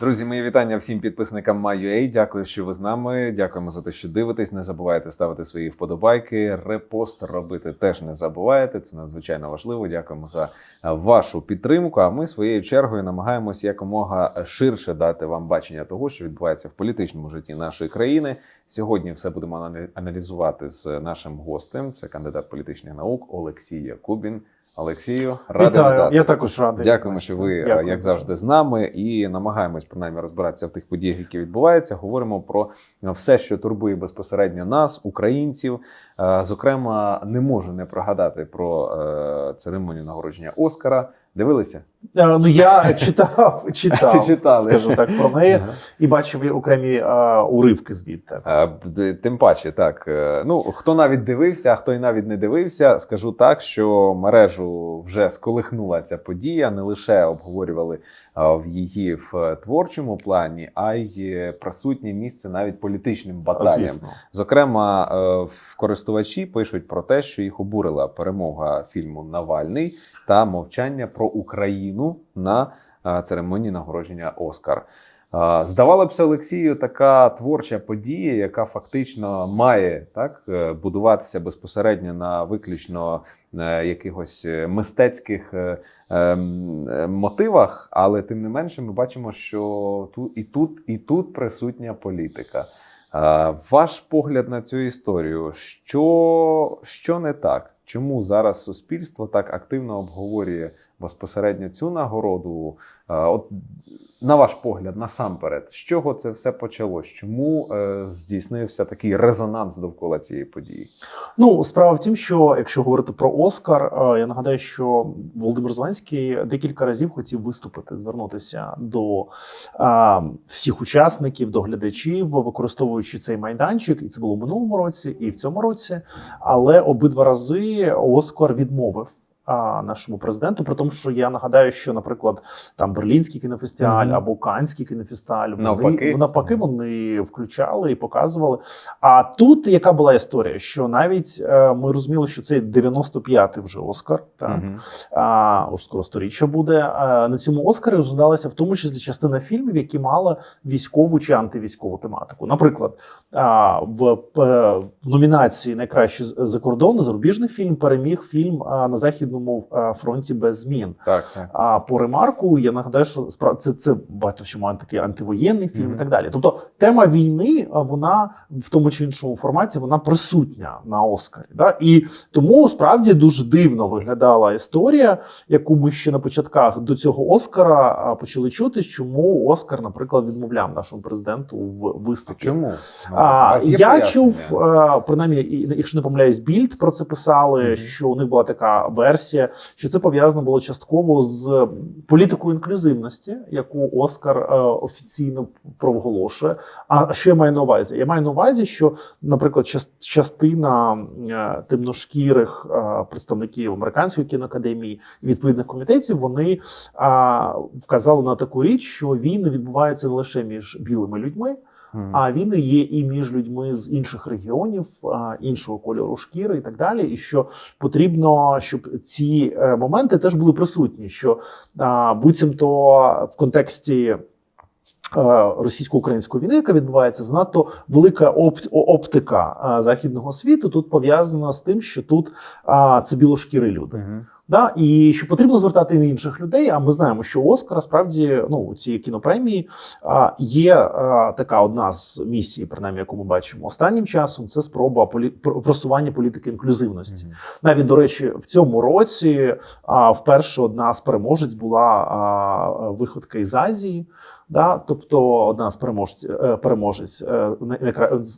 Друзі, мої вітання всім підписникам MyUA. Дякую, що ви з нами. Дякуємо за те, що дивитесь. Не забувайте ставити свої вподобайки. Репост робити теж не забувайте. Це надзвичайно важливо. Дякуємо за вашу підтримку. А ми своєю чергою намагаємось якомога ширше дати вам бачення того, що відбувається в політичному житті нашої країни. Сьогодні все будемо аналізувати з нашим гостем. Це кандидат політичних наук Олексій Якубін. Олексію, радий Вітаю, я також радий. Дякуємо, що ви, Дякую. як завжди, з нами і намагаємось принаймні розбиратися в тих подіях, які відбуваються. Говоримо про все, що турбує безпосередньо нас, українців. Е, Зокрема, не можу не прогадати про е, церемонію нагородження Оскара. Дивилися? Ну я читав, читав, читали. скажу так про неї, і бачив окремі е, уривки звідти. Тим паче, так. е, Ну, хто навіть дивився, а хто й навіть не дивився, скажу так, що мережу вже сколихнула ця подія. Не лише обговорювали в її в творчому плані, а й е, присутнє місце навіть політичним баталіям. Звісно. Зокрема, е, в користувачі пишуть про те, що їх обурила перемога фільму Навальний та мовчання про Україну на е, церемонії нагородження Оскар. Е, Здавалося Олексію, така творча подія, яка фактично має так е, будуватися безпосередньо на виключно якихось мистецьких ем, мотивах, але тим не менше, ми бачимо, що тут і тут, і тут присутня політика. Ваш погляд на цю історію, що, що не так? Чому зараз суспільство так активно обговорює безпосередньо цю нагороду? Е, От на ваш погляд, насамперед, з чого це все почалось? Чому е, здійснився такий резонанс довкола цієї події? Ну, справа в тім, що якщо говорити про Оскар, е, я нагадаю, що Володимир Зеленський декілька разів хотів виступити, звернутися до всіх учасників, до глядачів, використовуючи цей майданчик, і це було в минулому році, і в цьому році. Але обидва рази Оскар відмовив. А, Нашому президенту, при тому, що я нагадаю, що, наприклад, там Берлінський кінофестиваль Мгм. або Канський кінофестиваль, вони Навпаки. навпаки вони включали і показували. А тут яка була історія? Що навіть е, ми розуміли, що це 95-й вже Оскар, так Мгм. а уж скоро сторіччя буде. А, на цьому Оскарі розглядалася в тому числі частина фільмів, які мали військову чи антивійськову тематику. Наприклад, а, в, п- в номінації найкращий закордонний зарубіжний фільм переміг фільм а, на західному а, фронті без змін. Так, так. А по ремарку я нагадаю, що це, це багато чому такий антивоєнний фільм Мгм. і так далі. Тобто тема війни, вона в тому чи іншому форматі вона присутня на Оскарі. Да? І тому справді дуже дивно виглядала історія, яку ми ще на початках до цього Оскара почали чути, чому Оскар, наприклад, відмовляв нашому президенту в виступі. чому? Ну, А, я пояснення? чув, е, принаймні, якщо не помиляюсь, більд про це писали, Мгм. що у них була така версія, що це пов'язано було частково з політикою інклюзивності, яку Оскар е, офіційно проголошує. А що я маю на увазі? Я маю на увазі, що, наприклад, частина е, темношкірих е, представників американської кіноакадемії і відповідних комітетів вони вказали на таку річ, що війни відбуваються не лише між білими людьми. А війни є і між людьми з інших регіонів, іншого кольору шкіри і так далі. І що потрібно, щоб ці е, моменти теж були присутні. Що буцімто в контексті. е, Російсько-української війни, яка відбувається, занадто велика опт- оптика західного світу тут пов'язана з тим, що тут це білошкірі люди. Да, і що потрібно звертати на інших людей. А ми знаємо, що Оскар справді ну у цієї кінопремії а, є а, така одна з місій, принаймні, яку ми бачимо останнім часом. Це спроба полі... просування політики інклюзивності. Мгм. Навіть до речі, в цьому році а, вперше одна з переможець була а, виходка із Азії. Да, тобто одна з переможців е, переможець е,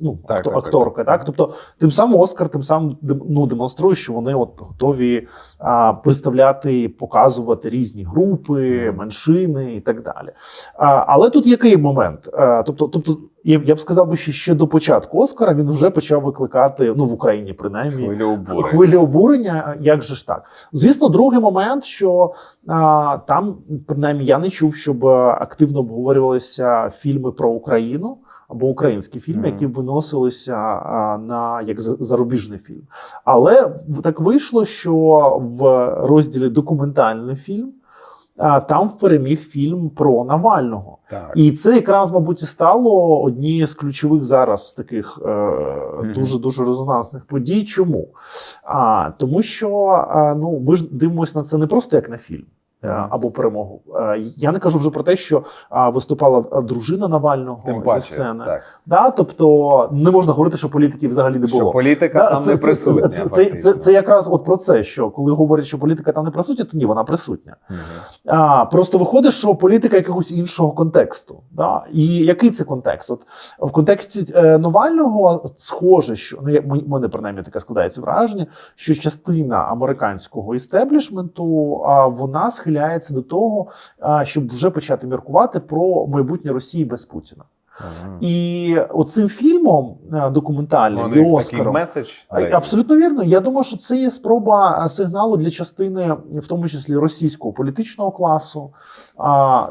ну, Так, акторка. так, так, так. Так, тобто, тим самим Оскар, тим самим ну, демонструє, що вони от готові а, представляти, показувати різні групи, меншини і так далі. А, але тут який момент? А, тобто, тобто, я, я б сказав би, що ще до початку Оскара він вже почав викликати ну в Україні, принаймні. Хвилю обурення. Хвилі обурення, як же ж так? Звісно, другий момент, що а, там, принаймні, я не чув, щоб активно обговорювалися фільми про Україну або українські фільми, які виносилися а, на як зарубіжний фільм. Але так вийшло, що в розділі документальний фільм там переміг фільм про Навального. Так. І це якраз, мабуть, і стало однією з ключових зараз таких е, дуже дуже резонансних подій. Чому? А, тому що а, ну, ми ж дивимося на це не просто як на фільм. Е, Або перемогу. Е, Я не кажу вже про те, що виступала дружина Навального Тим зі сцени. так. Да, тобто не можна говорити, що політиків взагалі не було. Що політика Да, там це, не присутня. це, це, це, фактично. це якраз от про це, що коли говорять, що політика там не присутня, то ні, вона присутня. Мгм. А, просто виходить, що політика якогось іншого контексту. Да? І який це контекст? От в контексті е, Навального схоже, що ну мене принаймні таке складається враження, що частина американського істеблішменту а, вона схиляється до того, щоб вже почати міркувати про майбутнє Росії без Путіна. І оцим фільмом е, документальним Вони і Оскаром. меседж. Абсолютно вірно. Я думаю, що це є спроба сигналу для частини, в тому числі російського політичного класу,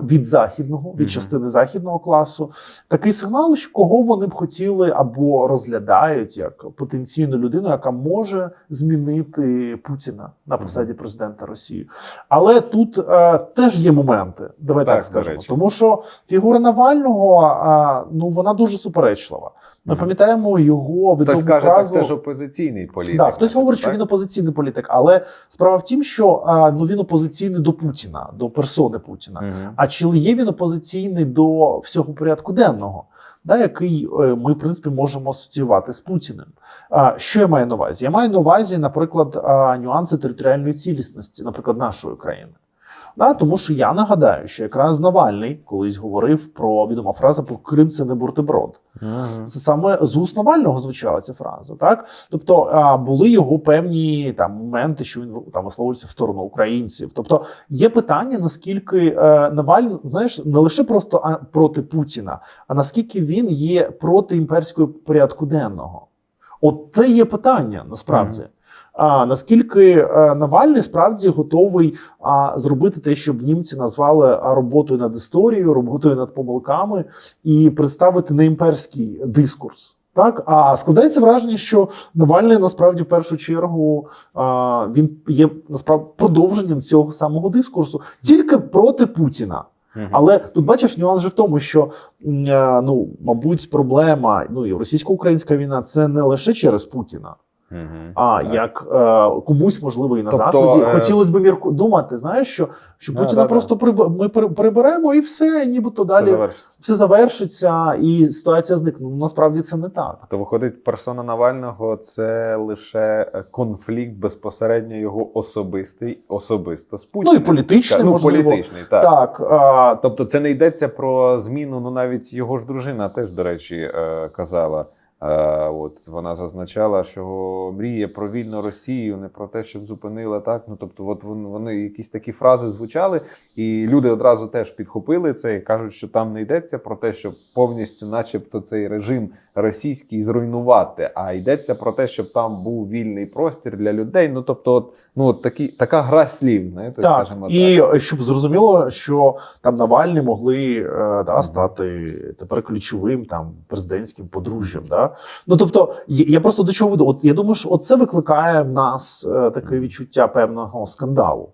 від західного, від частини західного класу. Такий сигнал, що кого вони б хотіли або розглядають як потенційну людину, яка може змінити Путіна на посаді президента Росії. Але тут е, теж є моменти. Давай так, Так, скажемо, тому що фігура Навального ну вона дуже суперечлива. Ми пам'ятаємо його Хтось відому каже, фразу. так це ж опозиційний політик. Да, хтось говорить, що він опозиційний політик, але справа в тім, що а, ну він опозиційний до Путіна, до персони Путіна. Мгм. А чи є він опозиційний до всього порядку денного, да, який е, ми, в принципі, можемо асоціювати з Путіним? А, що я маю на увазі? Я маю на увазі, наприклад, нюанси територіальної цілісності, наприклад, нашої країни. Да, тому що я нагадаю, що якраз Навальний колись говорив про відома фраза про Крим це не буртиброд. Мгм. Це саме з уст Навального звучала ця фраза. Так, тобто а, були його певні там моменти, що він там висловлювався в сторону українців. Тобто є питання, наскільки е, Навальний, знаєш, не лише просто а, проти Путіна, а наскільки він є проти імперського порядку денного. От це є питання насправді. А наскільки е, Навальний справді готовий а, зробити те, щоб німці назвали роботою над історією, роботою над помилками, і представити не імперський дискурс. Так, а складається враження, що Навальний насправді в першу чергу а, він є насправді продовженням цього самого дискурсу, тільки проти Путіна. Але тут бачиш нюанс же в тому, що е, ну, мабуть, проблема ну і російсько-українська війна це не лише через Путіна. А як е, комусь можливо і на Тобто, заході е, хотілося б мірку думати, знаєш, що, що Путіна да, просто приб... ми при- приберемо і все, нібито далі завершиться. все завершиться, і ситуація зникне. Ну насправді це не так. То виходить, персона Навального це лише е, конфлікт безпосередньо його особистий, особисто з Путіним. Ну і політичний, ну, можливо. політичний, так. Так, а, Тобто це не йдеться про зміну. Ну навіть його ж дружина теж, до речі, е, казала. Е, От вона зазначала, що мріє про вільну Росію, не про те, щоб зупинила так. Ну тобто, от вони, якісь такі фрази звучали, і люди одразу теж підхопили це і кажуть, що там не йдеться про те, щоб повністю, начебто, цей режим російський зруйнувати, а йдеться про те, щоб там був вільний простір для людей. Ну тобто, от, ну от такі така гра слів, знаєте, так. скажімо так. І щоб зрозуміло, що там Навальний могли е, да, стати тепер ключовим там президентським подружжям. Да? Ну тобто, я просто до чого веду. От я думаю, що це викликає в нас е, таке відчуття певного скандалу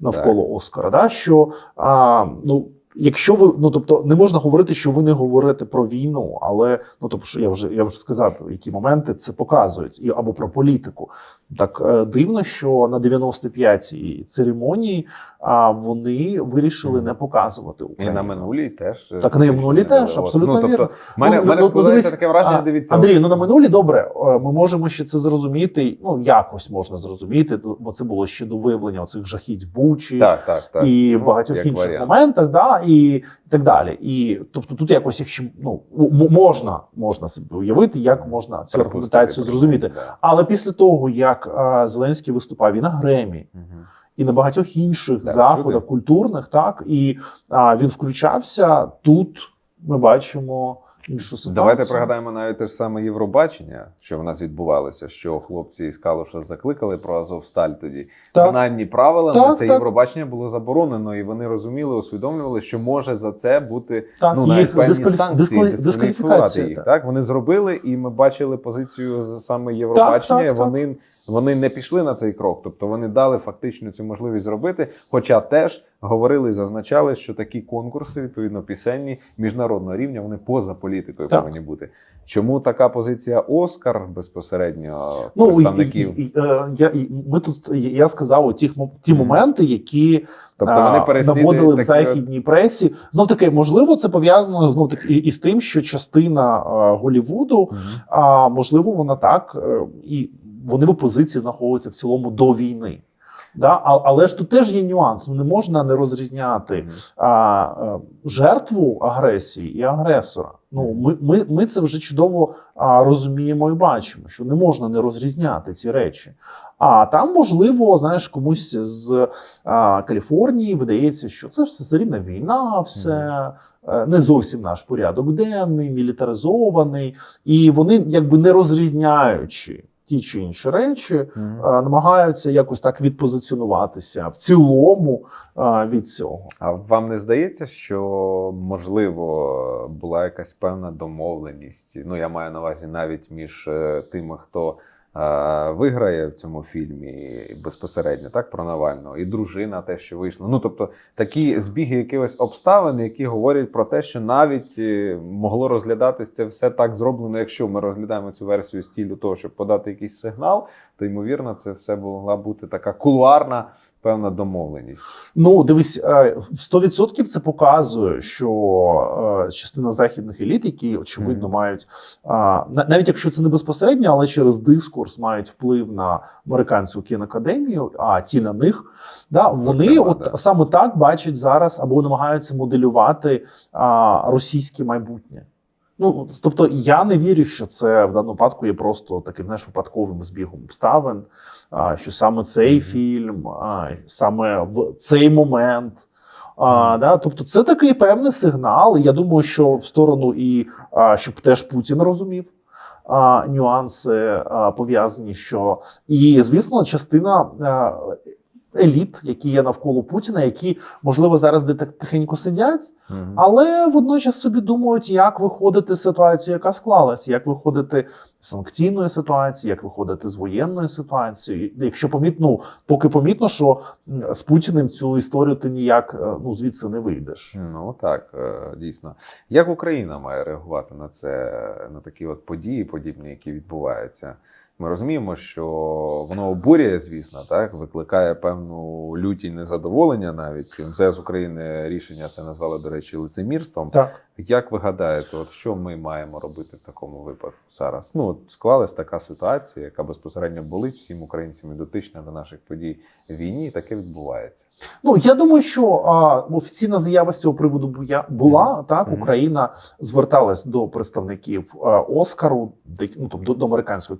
навколо Оскара. Да? Що а, ну. Якщо ви ну тобто не можна говорити, що ви не говорите про війну, але ну тобто що я вже я вже сказав, які моменти це показують, і або про політику. Так е, дивно, що на 95-й церемонії а вони вирішили не показувати І на минулій теж Так, на минулій теж, абсолютно ну, тобто, вірно. мене, Ну, мене ну, складається таке враження. Дивіться, Андрій, ну на минулі добре. е, Ми можемо ще це зрозуміти. Ну якось можна зрозуміти, бо це було ще до виявлення оцих жахіть в Бучі так, так, так. і в Ну, багатьох як інших варіант. моментах, да, і так далі. І тобто тут якось якщо ну можна, можна себе уявити, як можна цю аргументацію зрозуміти. Але після того, як а, Зеленський виступав і на Гремі, Угу. і на багатьох інших Так, заходах сюди. культурних, так і а, він включався тут. Ми бачимо іншу ситуацію. Давайте пригадаємо навіть те ж саме Євробачення, що в нас відбувалося, що хлопці із Калуша закликали про Азовсталь тоді. Так. Принаймні правилами Так, це так. Євробачення було заборонено, і вони розуміли, усвідомлювали, що може за це бути Так, ну, їх навіть певні дискваліф- санкції, дисквалі- дискваліфікувати їх. так. Так. вони зробили, і ми бачили позицію саме Євробачення. так, так. вони вони не пішли на цей крок, тобто вони дали фактично цю можливість зробити. Хоча теж говорили і зазначали, що такі конкурси, відповідно, пісенні міжнародного рівня, вони поза політикою Так. повинні бути. Чому така позиція Оскар безпосередньо Ну, представників? і, і, е, я, і ми тут я сказав ті, ті моменти, які тобто вони переслідують наводили в західній пресі. Знов таки, можливо, це пов'язано знов таки і- із тим, що частина е, Голівуду, а можливо, вона так е, і вони в опозиції знаходяться в цілому до війни. Да? А, але ж тут теж є нюанс. Ну, не можна не розрізняти а, е, жертву агресії і агресора. Ну, ми, ми, ми це вже чудово а, розуміємо і бачимо, що не можна не розрізняти ці речі. А там, можливо, знаєш, комусь з а, Каліфорнії видається, що це все рівно війна, все е, не зовсім наш порядок денний, мілітаризований, і вони, якби не розрізняючи ті чи інші речі, Мгм. а, намагаються якось так відпозиціонуватися в цілому а, від цього. А вам не здається, що можливо була якась певна домовленість? Ну я маю на увазі навіть між е, тими, хто е, виграє в цьому фільмі безпосередньо, так про Навального, і дружина, те, що вийшла. Ну тобто такі збіги якихось обставин, які говорять про те, що навіть е, могло розглядатись це все так зроблено. Якщо ми розглядаємо цю версію з цілю того, щоб подати якийсь сигнал, то ймовірно, це все могла бути така кулуарна певна домовленість. Ну, дивись, е, 100% це показує, що е, частина західних еліт, які очевидно Мгм. мають на- навіть якщо це не безпосередньо, але через дискурс мають вплив на американську кіноакадемію, а ті на них, да, вони Зокрема, от да. саме так бачать зараз або намагаються моделювати російське майбутнє. Ну, тобто, я не вірю, що це в даному випадку є просто таким знаєш, випадковим збігом обставин, а, що саме цей Мгм. фільм, а, саме в цей момент. А, да, тобто, це такий певний сигнал. Я думаю, що в сторону і а, щоб теж Путін розумів. А, нюанси а, пов'язані, що і звісно, частина а, еліт, які є навколо Путіна, які можливо зараз де тихенько сидять, але водночас собі думають, як виходити з ситуації, яка склалася, як виходити з санкційної ситуації, як виходити з воєнної ситуації. Якщо помітно, ну, поки помітно, що з Путіним цю історію ти ніяк е, ну звідси не вийдеш. Ну так, е, дійсно. Як Україна має реагувати на це, на такі от події, подібні, які відбуваються? Ми розуміємо, що воно обурює, звісно, так викликає певну люті й незадоволення. Навіть МЗС України рішення це назвали, до речі, лицемірством. Так. Як ви гадаєте, от що ми маємо робити в такому випадку зараз? Ну от склалась така ситуація, яка безпосередньо болить всім українцям і дотична до наших подій війні, і таке відбувається. Ну я думаю, що а, офіційна заява з цього приводу була. Мгм. Так, Мгм. Україна зверталась до представників а, Оскару, дек- ну, тобто до американської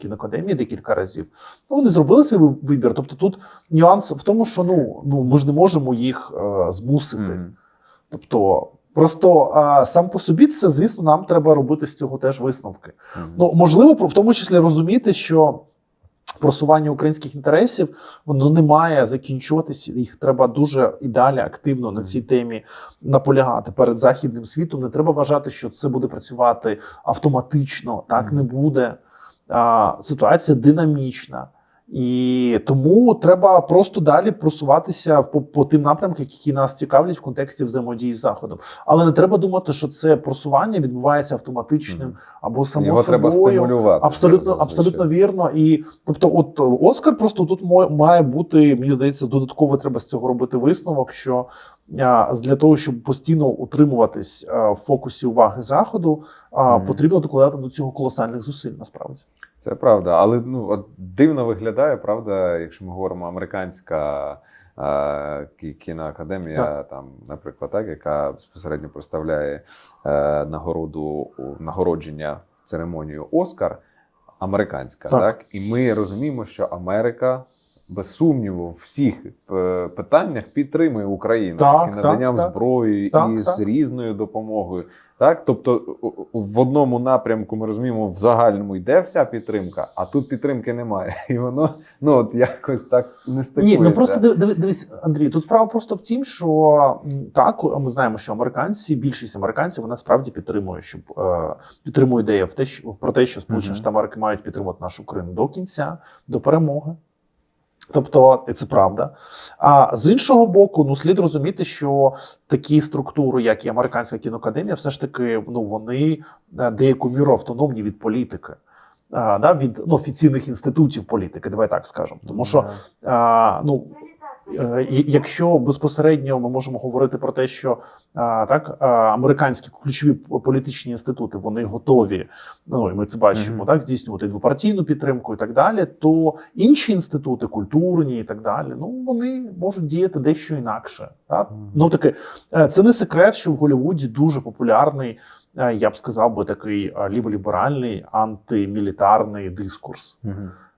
кіноакадемії декілька разів. Ну, вони зробили свій вибір. Тобто, тут нюанс в тому, що ну, ну ми ж не можемо їх е, змусити. Мгм. Тобто, просто а, сам по собі це, звісно, нам треба робити з цього теж висновки. Мгм. Ну можливо, про- в тому числі розуміти, що просування українських інтересів воно не має закінчуватися. Їх треба дуже і далі активно на цій темі наполягати перед західним світом. Не треба вважати, що це буде працювати автоматично. Так не буде. Ситуація динамічна. І тому треба просто далі просуватися по, по тим напрямкам, які нас цікавлять в контексті взаємодії з заходом. Але не треба думати, що це просування відбувається автоматичним або само Його треба собою. стимулювати. Абсолютно, абсолютно вірно. І тобто, от Оскар просто тут має бути, мені здається, додатково треба з цього робити висновок. Що для того, щоб постійно утримуватись в фокусі уваги заходу, Мгм. потрібно докладати до цього колосальних зусиль. Насправді, Це правда, але ну от дивно виглядає, правда, якщо ми говоримо американська е, кіноакадемія, Так. там, наприклад, так, яка безпосередньо представляє е, нагороду нагородження церемонію Оскар, американська, так. Так. і ми розуміємо, що Америка без сумніву в всіх е, питаннях підтримує Україну Так, і наданням так, зброї, Так, і з так. різною допомогою. Так, тобто в одному напрямку ми розуміємо, в загальному йде вся підтримка, а тут підтримки немає. І воно ну от якось так не стикується. Ні, ну просто диви- диви- дивись, Андрій, тут справа просто в тім, що так, ми знаємо, що американці, більшість американців, вона справді підтримує, щоб е, підтримує ідею в те, що про те, що Сполучені. Штати Америки мають підтримати нашу Україну до кінця, до перемоги. Тобто це правда. А з іншого боку, ну слід розуміти, що такі структури, як і американська кіноакадемія, все ж таки ну вони е, деяку міру автономні від політики, а, да, від ну, офіційних інститутів політики, давай так скажемо. Тому що а, ну, е, і- якщо безпосередньо ми можемо говорити про те, що так американські ключові політичні інститути вони готові, ну і ми це бачимо, Мгм. так здійснювати двопартійну підтримку і так далі, то інші інститути, культурні і так далі, ну вони можуть діяти дещо інакше. Так? Мгм. Ну таки е, це не секрет, що в Голлівуді дуже популярний. е, Я б сказав би такий е, ліволіберальний антимілітарний дискурс. Мгм. А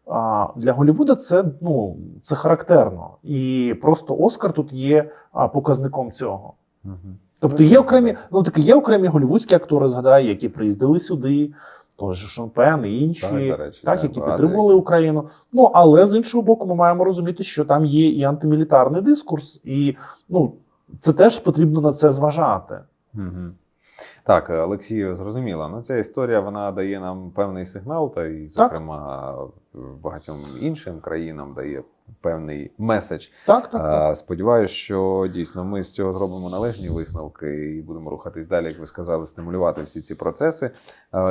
для Голлівуда це ну це характерно, і просто Оскар тут є показником цього. Тобто є окремі, ну такі є окремі голлівудські актори, згадай, які приїздили сюди, той же Шон Пен і інші, Так, речі, так, які підтримували Україну. Ну але з іншого боку, ми маємо розуміти, що там є і антимілітарний дискурс, і ну це теж потрібно на це зважати. Мгм. Так, Олексію, зрозуміло. Ну, ця історія вона дає нам певний сигнал, та і, зокрема, багатьом іншим країнам дає певний меседж. Так, так, так. А, Сподіваюсь, що дійсно ми з цього зробимо належні висновки і будемо рухатись далі, як ви сказали, стимулювати всі ці процеси.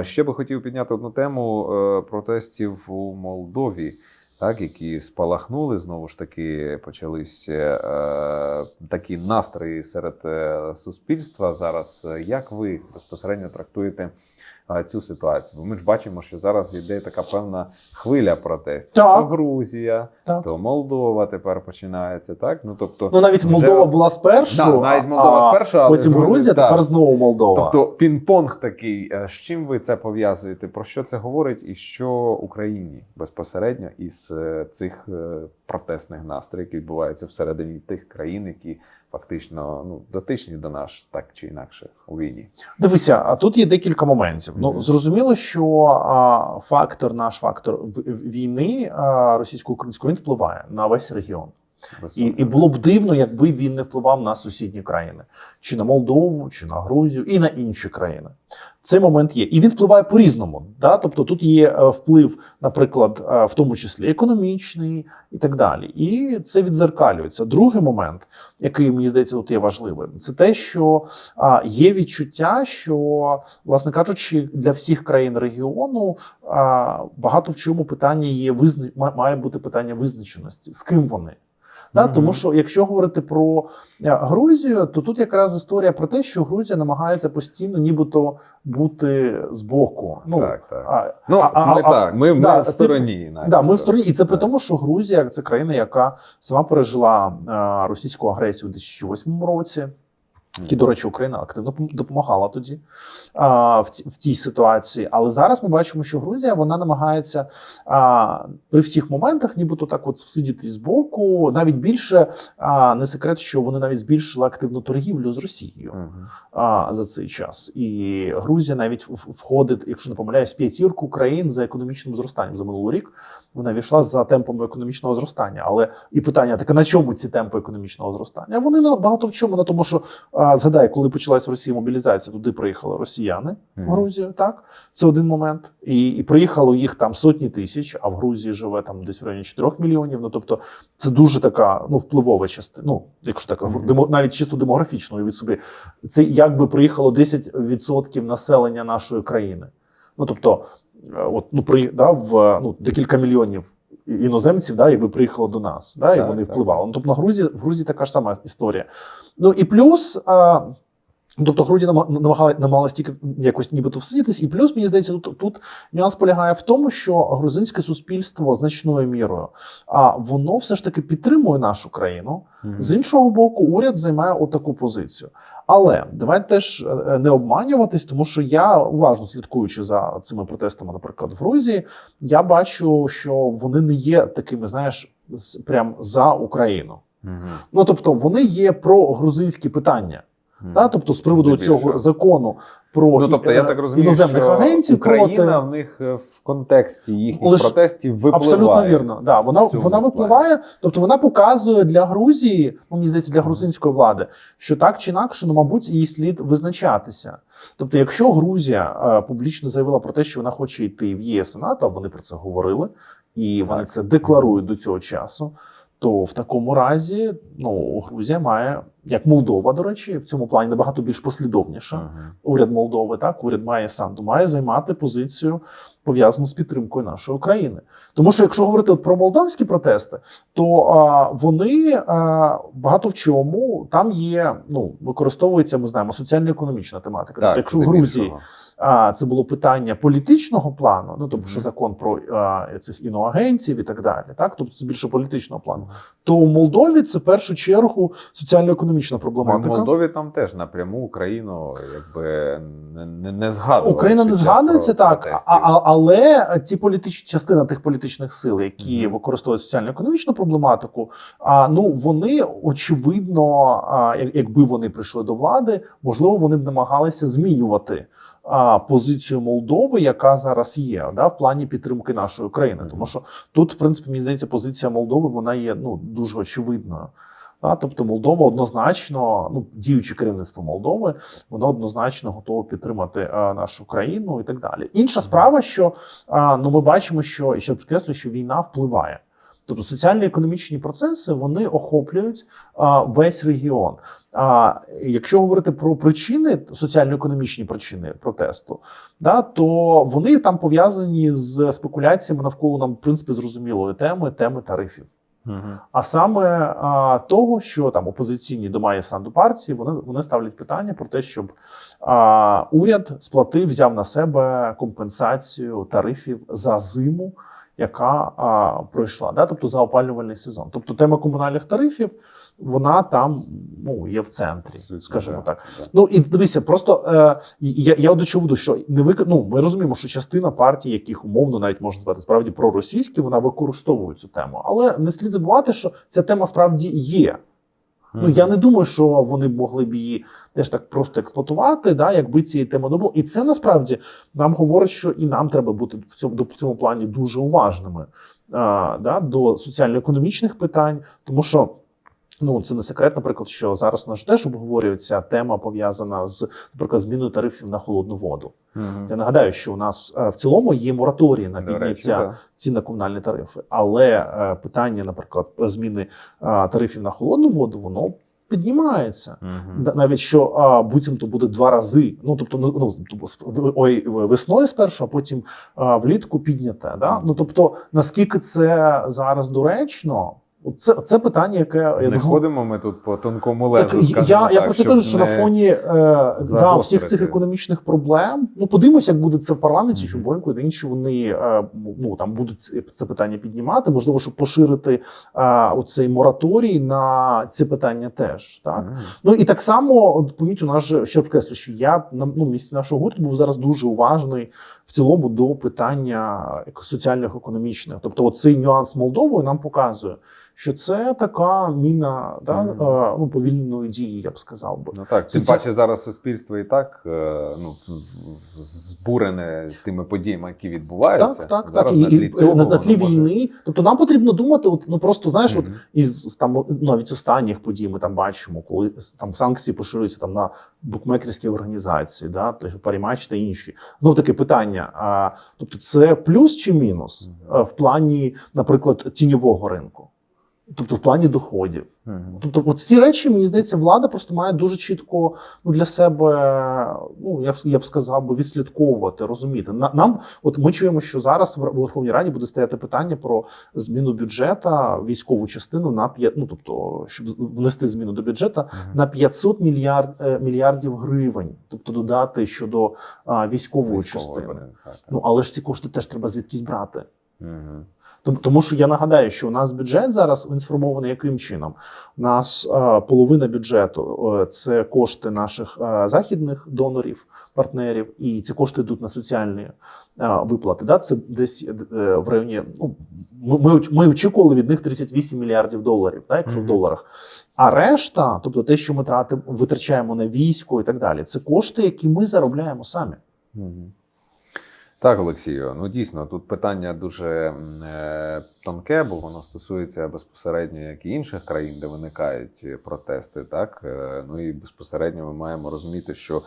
Ще би хотів підняти одну тему е, протестів у Молдові. Так, які спалахнули, знову ж таки почались е, такі настрої серед е, суспільства. Зараз е, як ви безпосередньо трактуєте цю ситуацію? Бо ми ж бачимо, що зараз йде така певна хвиля протестів. Так. То Грузія, Так. то Молдова тепер починається, так? Ну тобто, Ну навіть вже- Молдова була спершу, Да, навіть Молдова а спершу, але потім Грузія- так. тепер знову Молдова. Тобто пінг-понг такий. Е, З чим ви це пов'язуєте? Про що це говорить, і що Україні безпосередньо із е, цих е, протестних настроїв, які відбуваються всередині тих країн, які фактично ну дотичні до нас так чи інакше у війні? Дивися, а тут є декілька моментів. Ну зрозуміло, що а, фактор, наш фактор війни російсько-української він впливає на весь регіон. І, і було б дивно, якби він не впливав на сусідні країни, чи на Молдову, чи на Грузію, і на інші країни. Цей момент є. І він впливає по-різному. Да? Тобто тут є е, вплив, наприклад, е, в тому числі економічний і так далі. І це відзеркалюється. Другий момент, який мені здається, тут є важливим, це те, що є відчуття, що, власне кажучи, для всіх країн регіону багато в чому питання є визна... має бути питання визначеності, з ким вони. Да, Мгм. Тому що якщо говорити про е, Грузію, то тут якраз історія про те, що Грузія намагається постійно, нібито бути збоку. Ну, так, так. а, ну а- ми а- так, ми, ми да, в стороні. да, начебто. ми в стороні, і це при тому, що Грузія це країна, яка сама пережила е, російську агресію у 2008 році. І, до речі, Україна активно допомагала тоді а, в, в тій ситуації. Але зараз ми бачимо, що Грузія вона намагається а, при всіх моментах, нібито так от сидіти збоку. Навіть більше а, не секрет, що вони навіть збільшили активну торгівлю з Росією Мгм. а, за цей час. І Грузія навіть входить, якщо не помиляюсь, п'ятірку країн за економічним зростанням за минулий рік. Вона війшла за темпами економічного зростання. Але і питання таке: на чому ці темпи економічного зростання? Вони на багато в чому на тому, що згадай, коли почалась в Росії мобілізація, туди приїхали росіяни в. Грузію. Так це один момент. І, і приїхало їх там сотні тисяч, а в Грузії живе там десь в районі 4 мільйонів. Ну тобто, це дуже така ну впливова частина. Ну, якщо так Мгм. демо, навіть чисто демографічно від собі, це якби приїхало 10% населення нашої країни. Ну тобто, е, от ну при да, в ну декілька мільйонів іноземців, да, якби приїхало до нас, да, і Так, вони так. впливали. Ну, тобто на Грузії в Грузії така ж сама історія. Ну і плюс. А, Тобто Грудія намагала намагалась тільки якось нібито всидітись, і плюс мені здається, тут, тут нюанс полягає в тому, що грузинське суспільство значною мірою, а воно все ж таки підтримує нашу країну. Мгм. З іншого боку, уряд займає отаку позицію. Але давайте теж е, не обманюватись, тому що я уважно слідкуючи за цими протестами, наприклад, в Грузії, я бачу, що вони не є такими, знаєш, прям за Україну. Мгм. Ну тобто вони є про грузинські питання. Та, тобто, з приводу Здебільшого. цього закону про Ну, тобто, я е, так розумію, іноземних що агентів Україна проти в них е, в контексті їхніх Лиш- протестів випливає. абсолютно вірно. Да, вона вона випливає, тобто вона показує для Грузії, ну мені здається, для грузинської влади, що так чи інакше, ну мабуть, їй слід визначатися. Тобто, якщо Грузія е, публічно заявила про те, що вона хоче йти в ЄС і НАТО, вони про це говорили, і вони Так. це декларують до цього часу. То в такому разі ну Грузія має як Молдова, до речі, в цьому плані набагато більш послідовніша. Мгм. уряд Молдови, так уряд має Санду, має займати позицію пов'язану з підтримкою нашої країни. Тому що якщо говорити от про молдавські протести, то а, вони а, багато в чому там є. Ну використовується, ми знаємо, соціально-економічна тематика. тобто, якщо в Грузії а, це було питання політичного плану, ну тобто, що закон про а, цих іноагентів і так далі, так тобто це більше політичного плану. То у Молдові це в першу чергу соціально-економічна Ну, і в. Молдові там теж напряму Україну якби не, не, не згадували. Україна не згадується так, а, а, але ті політичні частина тих політичних сил, які використовують соціально-економічну проблематику, а ну вони очевидно, а, якби вони прийшли до влади, можливо, вони б намагалися змінювати. А позицію Молдови, яка зараз є, да, в плані підтримки нашої країни, тому що тут, в принципі, мені здається, позиція Молдови вона є ну дуже очевидною. Да, тобто Молдова однозначно, ну діюче керівництво Молдови, воно однозначно готове підтримати а, нашу країну і так далі. Інша справа, що а, ну ми бачимо, що і ще підкреслю, що війна впливає. Тобто соціально-економічні процеси вони охоплюють а, весь регіон. А якщо говорити про причини, соціально-економічні причини протесту, да, то вони там пов'язані з спекуляціями навколо нам, в принципі, зрозумілої теми теми тарифів. Мгм. А саме а, того, що там опозиційні дома і санду партії, вони, вони ставлять питання про те, щоб а, уряд сплатив, взяв на себе компенсацію тарифів за зиму, яка а, пройшла, да? тобто за опалювальний сезон. Тобто тема комунальних тарифів, вона там ну, є в центрі, скажімо так. Ну і дивися, просто е, я, я до чого веду, що не вик... ну, ми розуміємо, що частина партій, яких умовно навіть можна звати справді проросійські, вона використовує цю тему. Але не слід забувати, що ця тема справді є. Ну я не думаю, що вони могли б її теж так просто експлуатувати, да, якби цієї теми не було. І це насправді нам говорить, що і нам треба бути в цьому до в цьому плані дуже уважними а, да, до соціально-економічних питань, тому що. Ну, це не секрет, наприклад, що зараз у нас теж обговорюється тема пов'язана з наприклад, зміною тарифів на холодну воду. Мгм. Я нагадаю, що у нас е, в цілому є мораторії на підняття цін на комунальні тарифи, але е, питання, наприклад, зміни е, тарифів на холодну воду, воно піднімається. Да- Навіть що а, буцімто буде два рази. Ну тобто, ну ну, тобто, ой, весною спершу, а потім а, влітку підняте. Да? Ну тобто, наскільки це зараз доречно? Це, це питання, яке я Не думаю, ходимо ми тут по тонкому так, лезу. я, скажімо я так, про це кажу, що на фоні е, да, всіх цих економічних проблем. Ну подивимося, як буде це в парламенті, Мгм. що Бойко і інші вони е, ну там будуть це- питання піднімати. Можливо, щоб поширити е, оцей мораторій на ці питання теж так. Мгм. Ну і так само поміть, у нас же ще підкреслю, що я на ну, місці нашого гурту був зараз дуже уважний в цілому до питання еко- соціально-економічних. Тобто, цей нюанс Молдовою нам показує, що це така міна да, ну, повільної дії, я б сказав би. Ну так, тим Це- паче зараз суспільство і так е, ну, збурене тими подіями, які відбуваються. Так, так, зараз так. І, на тлі і цього на, на тлі може- війни. Тобто нам потрібно думати, от, ну просто знаєш, от із там навіть останніх подій ми там бачимо, коли там санкції поширюються там на букмекерські організації, да, той же Парімач та інші. Ну таке питання. А тобто, це плюс чи мінус Мгм. е, в плані, наприклад, тіньового ринку, тобто в плані доходів. Мгм. Тобто, от ці речі, мені здається, влада просто має дуже чітко ну, для себе, ну я б я б сказав би, відслідковувати, розуміти. На- Нам, от ми чуємо, що зараз в Верховній Раді буде стояти питання про зміну бюджета, військову частину на п'ять, ну тобто, щоб внести зміну до бюджету Мгм. на 500 мільярд е, мільярдів гривень, тобто додати щодо а, військової Військової частини. буде, так, так. Ну але ж ці кошти теж треба звідкись брати. Мгм. Тому, тому що я нагадаю, що у нас бюджет зараз він сформований яким чином? У нас е, половина бюджету е, це кошти наших е, західних донорів, партнерів, і ці кошти йдуть на соціальні е, виплати. Да? Це десь е, в районі. Ну, ми, ми, очікували від них 38 мільярдів доларів, да, якщо в доларах. А решта, тобто те, що ми тратимо, витрачаємо на військо і так далі, це кошти, які ми заробляємо самі. Мгм. Так, Олексію, ну дійсно, тут питання дуже е, тонке, бо воно стосується безпосередньо як і інших країн, де виникають е, протести. Так Е, ну і безпосередньо ми маємо розуміти, що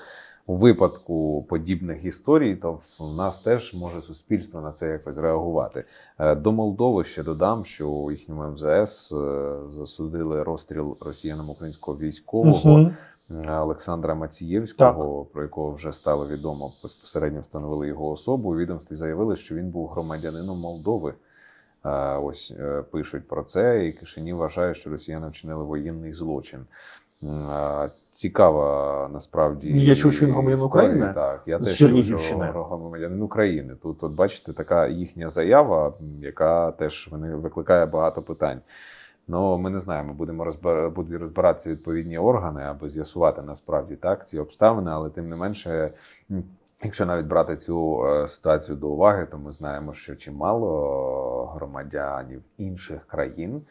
у випадку подібних історій, то в нас теж може суспільство на це якось реагувати. Е, До Молдови ще додам, що у їхньому МЗС е, засудили розстріл росіянам українського військового. Мгм. Олександра Мацієвського, про якого вже стало відомо, безпосередньо встановили його особу. У відомстві заявили, що він був громадянином Молдови. Ось е, пишуть про це, і Кишинів вважає, що росіяни вчинили воєнний злочин. Цікава насправді. Ну, я чув, що він громадянин. України, Так, я з теж чув, що громадянин України. Тут, от бачите, така їхня заява, яка теж вони- викликає багато питань. Ну, ми не знаємо, будемо розбир... будуть розбиратися відповідні органи, аби з'ясувати насправді так ці обставини, але тим не менше, якщо навіть брати цю е, ситуацію до уваги, то ми знаємо, що чимало громадянів інших країн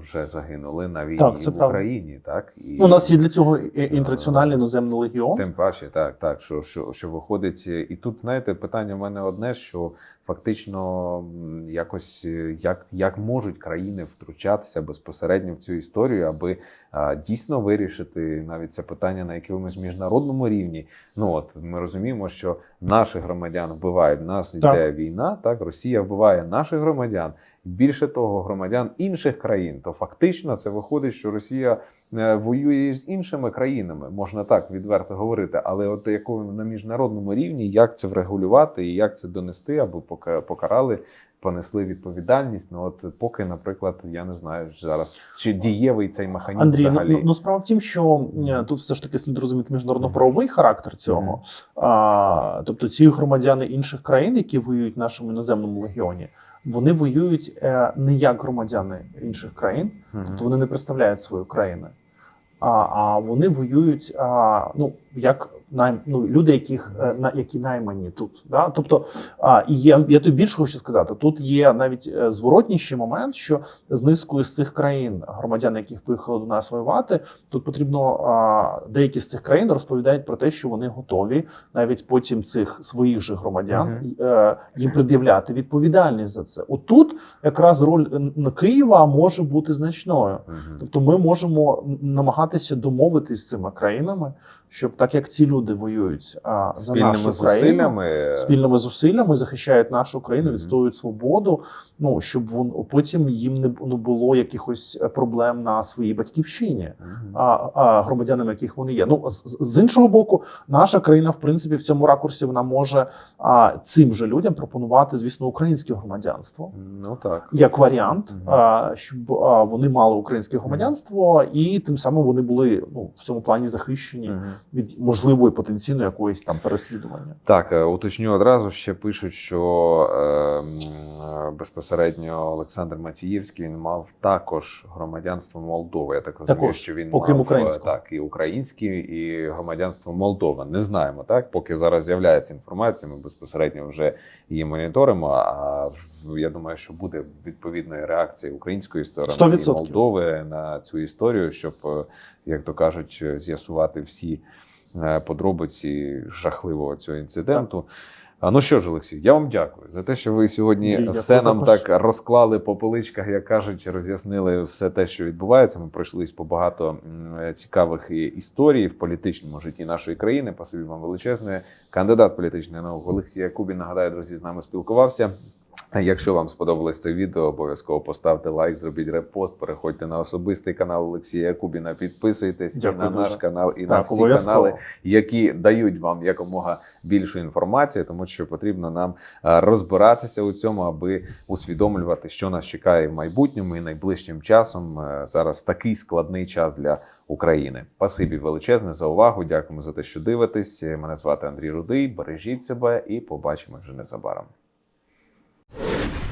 вже загинули на війні Так, це в правда. Україні. Так і Ну, у нас є для цього інтернаціональний іноземний легіон. Тим паче, так, так, що, що, що виходить, і тут, знаєте, питання в мене одне: що фактично якось е, як, як можуть країни втручатися безпосередньо в цю історію, аби а, дійсно вирішити навіть це питання на якомусь міжнародному рівні. Ну от ми розуміємо, що наших громадян вбивають, в нас Так. йде війна, так Росія вбиває наших громадян. Більше того, громадян інших країн, то фактично це виходить, що Росія е, воює з іншими країнами, можна так відверто говорити. Але от якому на міжнародному рівні як це врегулювати і як це донести, аби пока- покарали, понесли відповідальність. Ну от поки, наприклад, я не знаю зараз, чи дієвий цей механізм Андрій, ну, взагалі. ну, ну справа в тім, що е, тут все ж таки слід розуміти міжнародно-правовий характер цього. А, тобто ці громадяни інших країн, які воюють в нашому іноземному легіоні, вони воюють е, не як громадяни інших країн, тобто вони не представляють свою країну. А, а вони воюють а, ну, як найм, ну, люди, яких, е, на, які наймані тут. Да? Тобто, а, і є, я тобі більше хочу сказати, тут є навіть е, зворотній ще момент, що з низкою з цих країн, громадян, яких поїхали до нас воювати, тут потрібно а, деякі з цих країн розповідають про те, що вони готові навіть потім цих своїх же громадян Мгм. е, їм пред'являти відповідальність за це. Отут якраз роль Києва може бути значною. Мгм. Тобто ми можемо намагатися домовитись з цими країнами, щоб так як ці люди воюють а, за спільними нашу країну, зусиллями спільними зусиллями захищають нашу країну, Мгм. відстоюють свободу. Ну щоб вон потім їм не бу- було якихось е, проблем на своїй батьківщині, Мгм. а, а громадянами, яких вони є. Ну з, з іншого боку, наша країна, в принципі, в цьому ракурсі вона може а, цим же людям пропонувати, звісно, українське громадянство ну так. як варіант, Мгм. а, щоб а, вони мали українське громадянство, і тим самим вони були ну в цьому плані захищені Мгм. Від можливої потенційно якоїсь там переслідування. Так, е, уточню одразу ще пишуть, що е, е, безпосередньо Олександр Мацієвський він мав також громадянство Молдови. Я так розумію, Також, що він окрім мав е, українського. так і українське, і громадянство Молдови. Не знаємо так. Поки зараз з'являється інформація, ми безпосередньо вже її моніторимо. А я думаю, що буде відповідна реакція української сторони 100%. і Молдови на цю історію, щоб, е, як то кажуть, з'ясувати всі подробиці жахливого цього інциденту. А, Ну що ж, Олексій, я вам дякую за те, що ви сьогодні Андрій, все нам також. так розклали по поличках, як кажуть, роз'яснили все те, що відбувається. Ми пройшлись по багато цікавих історій в політичному житті нашої країни. Спасибі вам величезне. Кандидат політичних наук Олексій Якубін, нагадаю, друзі, з нами спілкувався. Якщо вам сподобалось це відео, обов'язково поставте лайк, зробіть репост, переходьте на особистий канал Олексія Якубіна, підписуйтесь Дякую і на наш канал, і на всі обов'язково. канали, які дають вам якомога більшу інформацію, тому що потрібно нам е, розбиратися у цьому, аби усвідомлювати, що нас чекає в майбутньому і найближчим часом е, зараз в такий складний час для України. Спасибі величезне за увагу. Дякуємо за те, що дивитесь. Мене звати Андрій Рудий. Бережіть себе і побачимо вже незабаром. you